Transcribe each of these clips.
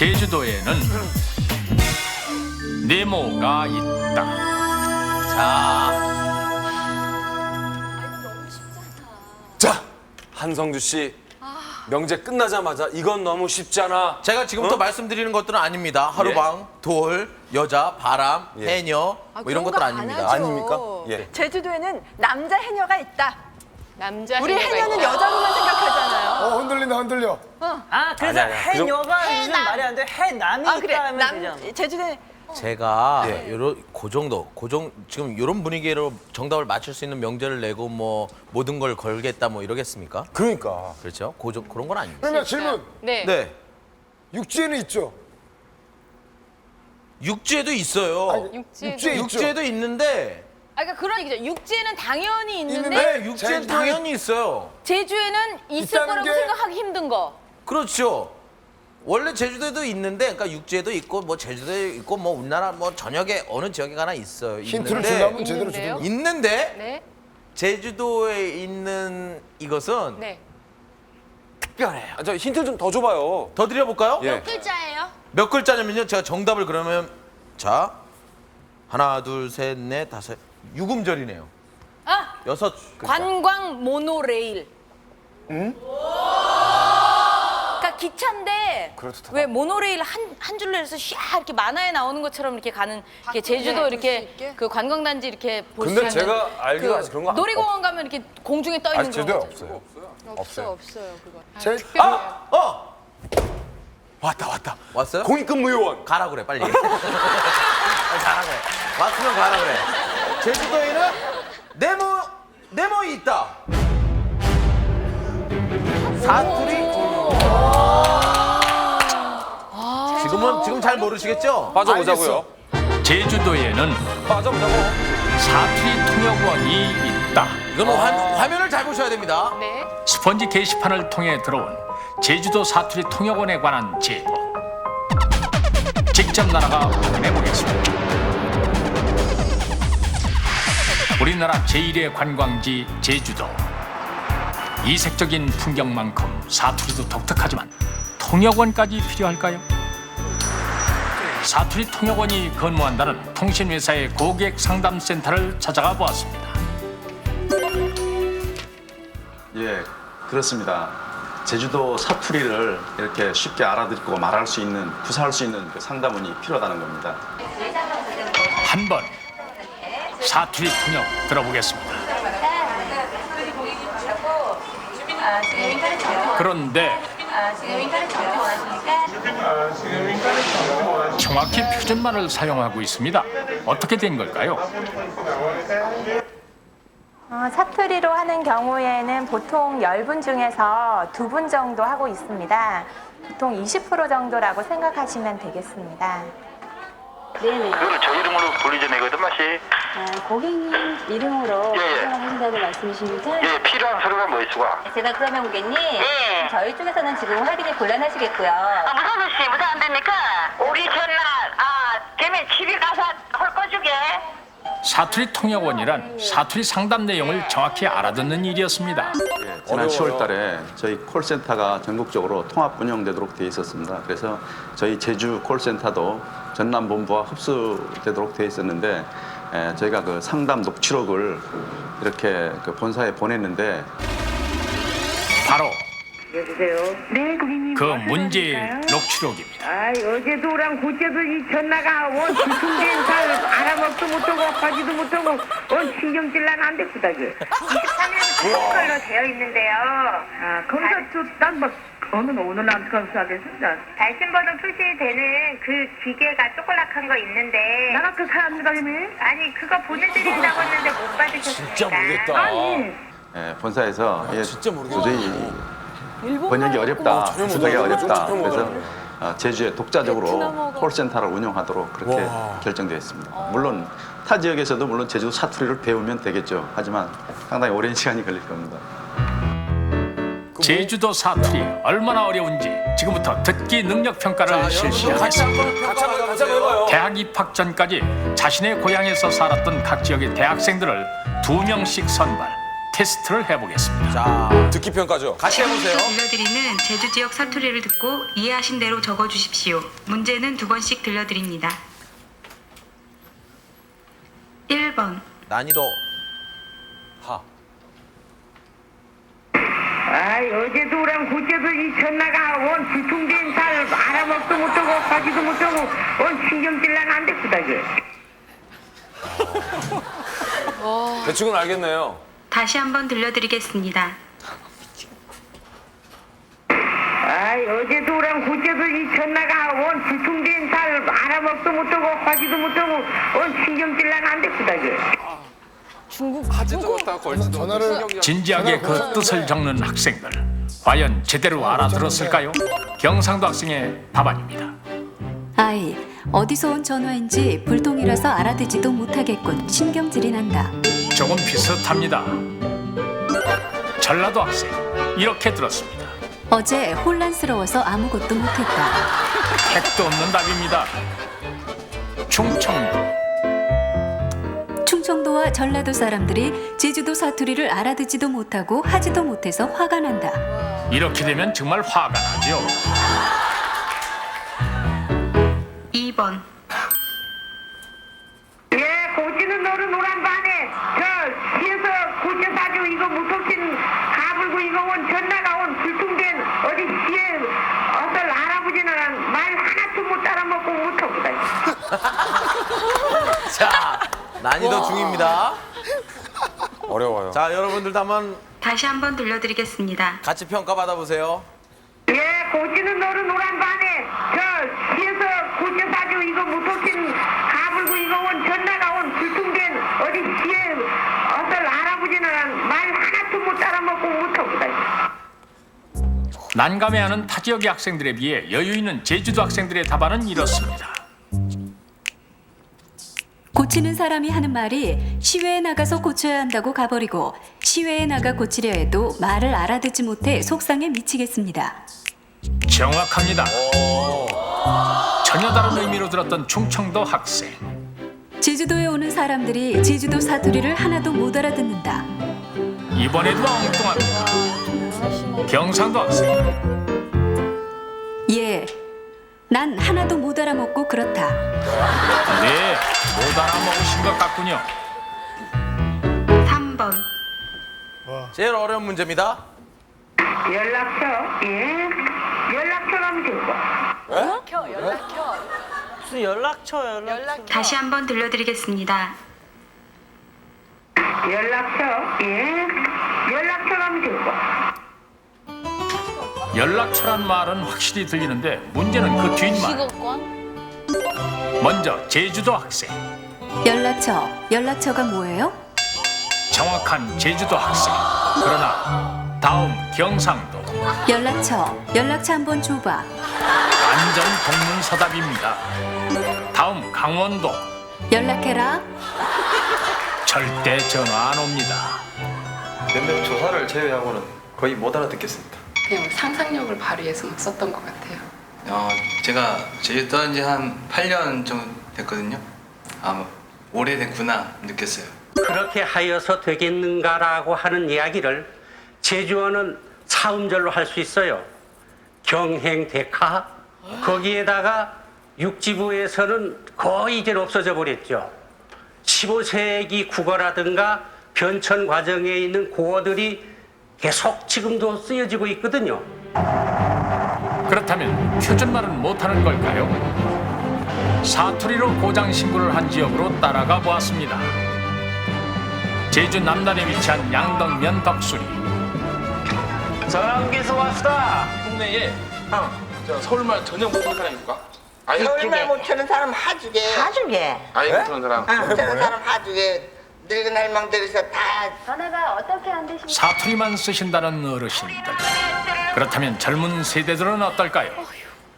제주도에는 네모가 있다. 자, 자, 한성주 씨. 명제 끝나자마자 이건 너무 쉽잖아. 제가 지금부터 어? 말씀드리는 것들은 아닙니다. 하루방, 돌, 여자, 바람, 예. 해녀 아, 뭐 이런 그런 것들 아닙니다. 하죠. 아닙니까? 예. 제주도에는 남자 해녀가 있다. 남자 우리 해녀는. 여자로만 생각하잖아요. 어 흔들린다 흔들려. 아 그래서 아니, 아니, 그 정- 해녀가 요즘 말이 안 돼. 해남이 아 그래 있다 하면 남 되잖아. 제주도에 제가 예. 요런 그 정도, 고정 지금 이런 분위기로 정답을 맞출 수 있는 명제를 내고 뭐 모든 걸 걸겠다 뭐 이러겠습니까? 그러니까. 그렇죠? 고정 그런 건 아닙니다. 그러면 질문. 네. 네. 육지에는 있죠. 육지에도 있어요. 육지에도. 육지에. 육지에도 있는데 아, 그러니까 그런 얘기죠. 육지에는 당연히 있는데 있는데 네, 육지엔 제주도에- 당연히 있어요. 제주에는 있을 있다는 거라고 게- 생각하기 힘든 거. 그렇죠. 원래 제주도에도 있는데, 그러니까 육지에도 있고 뭐 제주도에 있고 뭐 우리나라 뭐 전역에 어느 지역에 가나 있어요. 힌트를 있는데 주려면 제대로 있는데요? 주든가. 있는데 네. 제주도에 있는 이것은 네. 특별해요. 아, 저 힌트 좀 더 줘봐요. 더 드려볼까요? 예. 글자예요? 몇 글자냐면요. 제가 정답을 그러면 자 하나 둘 셋 넷 다섯 유금절이네요. 아, 여섯 글자. 관광 모노레일. 그러니까 기차인데. 왜 모노레일 한, 한 줄로 해서 샤 이렇게 만화에 나오는 것처럼 이렇게 가는 이렇게 제주도 네, 이렇게 있게? 그 관광단지 이렇게 볼 수 근데 있는 제가 알기로 아직 그런 거 안- 놀이공원 가면 이렇게 공중에 떠 있는 아직 제대로 거 없어요. 없어 없어요 그거. 제 아! 어! 왔다 왔다. 왔어요? 공익근무요원. 가라 그래 빨리. 빨리 가라 그래. 왔으면 가라 그래. 제주도에는 네모 네모이 있다. 사투리. 지금은 지금 잘 모르시겠죠? 빠져보자고요. 제주도에는 빠져보자고. 사투리 통역원이 있다. 이거는 화, 화면을 잘 보셔야 됩니다. 네. 스펀지 게시판을 통해 들어온 제주도 사투리 통역원에 관한 제보. 직접 나라가 확인해 보겠습니다. 우리나라 제1의 관광지 제주도. 이색적인 풍경만큼 사투리도 독특하지만 통역원까지 필요할까요? 사투리 통역원이 근무한다는 통신회사의 고객 상담센터를 찾아가 보았습니다. 예, 그렇습니다. 제주도 사투리를 이렇게 쉽게 알아듣고 말할 수 있는, 구사할 수 있는 그 상담원이 필요하다는 겁니다. 한 번 사투리 통역 들어보겠습니다. 그런데 정확히 표준말을 사용하고 있습니다. 어떻게 된 걸까요? 어, 사투리로 하는 경우에는 보통 10분 중에서 2분 정도 하고 있습니다. 보통 20% 정도라고 생각하시면 되겠습니다. 네네. 그거는 저 이름으로 불리전이거든 맛이. 아, 고객님 이름으로 예, 예. 신청하신다고 말씀이십니까? 예, 필요한 서류가 뭐 있수가? 제가 그러면 고객님 예. 저희 쪽에서는 지금 확인이 곤란하시겠고요. 아, 무슨 씨, 무슨 안 됩니까? 우리 전날, 아, 걔네 집에 가서. 사투리 통역원이란 사투리 상담 내용을 정확히 알아듣는 일이었습니다. 예, 지난 10월 달에 저희 콜센터가 전국적으로 통합 운영되도록 되어 있었습니다. 그래서 저희 제주 콜센터도 전남 본부와 흡수되도록 되어 있었는데 예, 저희가 그 상담 녹취록을 이렇게 그 본사에 보냈는데 바로 여보세요? 네, 고객님. 그 문제의 녹취록입니다. 아, 어제도랑 고제도 이 전나가 원 기승된 살 알아먹도 못하고 가지도 못하고 원 신경질 난 안 됐구다기. 23일부터 할 걸로 되어 있는데요. 아, 거기서 또딴뭐 어느 오늘 안 감사하겠습니다. 발신번호 표시되는 그 기계가 쪼글락한 거 있는데 나가 그 사람들가 이미 아니 그거 보내드린다고 했는데 못 받으셨습니까? 진짜 모르겠다. 아니 예, 본사에서 예, 진짜 모르겠다. 도저히 번역이 어렵다, 전혀 못 주석이. 어렵다. 전혀 그래서. 어, 제주에 독자적으로 콜센터를 운영하도록 그렇게 결정되어 있습니다. 물론 타 지역에서도 물론 제주 사투리를 배우면 되겠죠. 하지만 상당히 오랜 시간이 걸릴 겁니다. 제주도 사투리 얼마나 어려운지 지금부터 듣기 능력 평가를 실시하겠습니다. 한번 같이 한번 같이 한번 해봐요. 대학 입학 전까지 자신의 고향에서 살았던 각 지역의 대학생들을 두 명씩 선발. 테스트를 해보겠습니다. 자, 듣기 평가죠. 같이 해보세요. 들려드리는 제주 지역 사투리를 듣고 이해하신 대로 적어주십시오. 문제는 두 번씩 들려드립니다. 1번 난이도 하. 아이 어제도 우랑 고째도 이 전나가 원 두통된 살 알아먹도 못하고 하지도 못하고 원 신경질난 안돼 구다게 대충은 알겠네요. 다시 한번 들려드리겠습니다. 아이 어제도 우랑 고째도 이 전나가 원 두통된 살 알아먹도 못하고 하지도 못하고 원 신경질난 안돼 구다게 하지도 못하고 걸지도 전화를 진지하게 그 뜻을 적는 학생들. 과연 제대로 알아들었을까요? 경상도 학생의 답안입니다. 아이, 어디서 온 전화인지 불통이라서 알아듣지도 못하겠군. 신경질이 난다. 조금 비슷합니다. 전라도 학생 이렇게 들었습니다. 어제 혼란스러워서 아무것도 못했다. 택도 없는 답입니다. 충청도 충청도와 전라도 사람들이 제주도 사투리를 알아듣지도 못하고 하지도 못해서 화가 난다. 이렇게 되면 정말 화가 나죠. 자, 난이도 중입니다. 어려워요. 자, 여러분들도 한번 다시 한번 들려드리겠습니다. 같이 평가 받아보세요. 예 고치는 너는 노란 반에 저 시에서 고쳐 사주 이거 무섭신 가불고 이거 원 전나가 온 불통된 어디 시에 어떨 할아버지는 말 하나도 못 따라먹고 못하고다 난감해하는 타 지역의 학생들에 비해 여유 있는 제주도 학생들의 답안은 이렇습니다. 고치는 사람이 하는 말이 시외에 나가서 고쳐야 한다고 가버리고 시외에 나가 고치려 해도 말을 알아듣지 못해 속상해 미치겠습니다. 정확합니다. 전혀 다른 의미로 들었던 충청도 학생. 제주도에 오는 사람들이 제주도 사투리를 하나도 못 알아듣는다. 이번에도 엉뚱합니다. 경상도 학생. 예, 난 하나도 못 알아먹고 그렇다. 네, 못 알아먹으신 것 같군요. 3번 제일 어려운 문제입니다. 연락처 예 연락처 가면 되고 연락처, 연락처. 무슨 연락처 연락. 다시 한번 들려드리겠습니다. 연락처 예 연락처 가면 되고 연락처란 말은 확실히 들리는데 문제는 그 뒷말. 시급권? 먼저 제주도 학생. 연락처, 연락처가 뭐예요? 정확한 제주도 학생. 그러나 다음 경상도. 연락처, 연락처 한번 줘봐. 완전 동문서답입니다. 다음 강원도. 연락해라. 절대 전화 안 옵니다. 몇몇 조사를 제외하고는 거의 못 알아듣겠습니다. 그냥 상상력을 발휘해서 막 썼던 것 같아요. 어, 제가 제주도 떠난 지 한 8년 정도 됐거든요. 아, 오래됐구나 느꼈어요. 그렇게 하여서 되겠는가라고 하는 이야기를 제주어는 사음절로 할 수 있어요. 경행 대카 거기에다가 육지부에서는 거의 이제 없어져 버렸죠. 15세기 국어라든가 변천 과정에 있는 고어들이 계속 지금도 쓰여지고 있거든요. 그렇다면 표준말은 못하는 걸까요? 사투리로 고장 신고를 한 지역으로 따라가 보았습니다. 제주 남단에 위치한 양덕면 덕수리. 전화국에서 왔다. 동네에 저 서울말 전혀 못하는 사람 있을까? 아니 서울말 못하는 사람 하주게 하주게 아예 못하는 사람. 못하는 사람 하주게 늙은 할망들에서 다 전화가 어떻게 안 되십니까? 사투리만 쓰신다는 어르신들. 그렇다면 젊은 세대들은 어떨까요?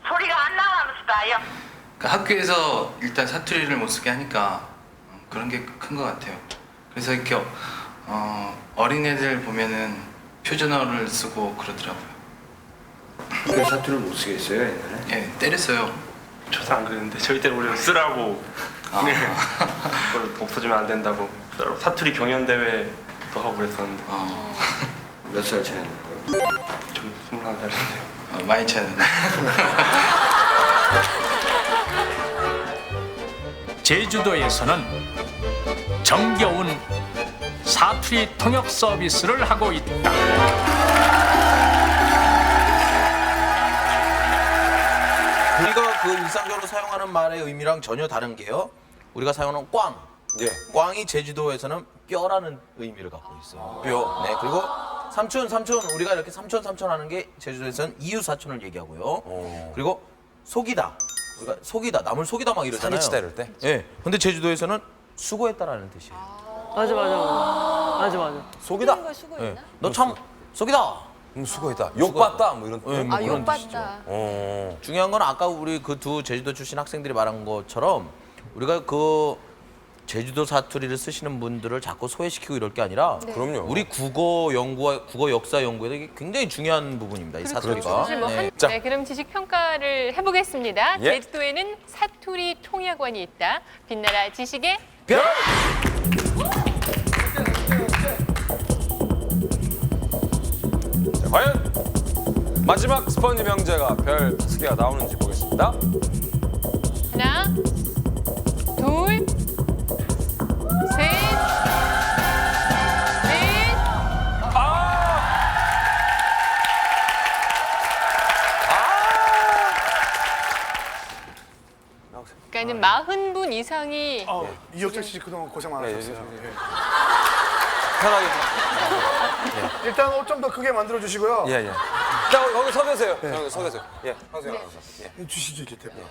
소리가 안 나와면서요 그러니까 학교에서 일단 사투리를 못 쓰게 하니까 음, 그런 게 큰 것 같아요. 그래서 이렇게 어, 어린애들 보면은 표준어를 쓰고 그러더라고요. 그 사투리를 못 쓰겠어요 옛날에? 예, 때렸어요. 저도 안 그랬는데 저희 때는 우리가 쓰라고 아. 그걸 없어지면 안 된다고 사투리 경연 대회 또 하고 그랬었는데 몇살 차이 나요? 저 스물한 살인데요 어, 많이 차이나네 제주도에서는 정겨운 사투리 통역 서비스를 하고 있다. 우리가 그 일상적으로 사용하는 말의 의미랑 전혀 다른 게요. 우리가 사용하는 꽝. 예. 꽝이 제주도에서는 뼈라는 의미를 갖고 있어요. 뼈. 네. 그리고 삼촌, 삼촌. 우리가 이렇게 삼촌, 삼촌 하는 게 제주도에서는 이웃 사촌을 얘기하고요. 그리고 속이다. 우리가 속이다. 남을 속이다 막 이러잖아요. 사기치다 이럴 때? 예. 근데 제주도에서는 수고했다라는 뜻이에요. 맞아 맞아 맞아 맞아. 속이다. 예. 너참 속이다. 음, 수고했다. 욕봤다. 뭐 이런. 예, 뭐 아, 그런 욕봤다. 뜻이죠. 어. 중요한 건 아까 우리 그 두 제주도 출신 학생들이 말한 것처럼 우리가 그 제주도 사투리를 쓰시는 분들을 자꾸 소외시키고 이럴 게 아니라 네. 그럼요. 우리 국어 연구와 국어 역사 연구에 이게 굉장히 중요한 부분입니다. 이 사투리가. 사실 뭐 네. 한, 자. 네, 그럼 지식 평가를 해보겠습니다. 예. 제주도에는 사투리 통역원이 있다. 빛나라 지식의 별! 자, 과연 마지막 스펀지 명제가 별 다섯 개가 나오는지 보겠습니다. 하나, 마흔 분 이상이 어, 이혁철 씨 그동안 고생 많으셨어요. 예. 편하게. 일단 옷 좀 더 크게 만들어 주시고요. 예, 예. 자, 거기 서 계세요. 여기 서 계세요. 예, 아나운서. 예. 주시죠 이렇게 대표.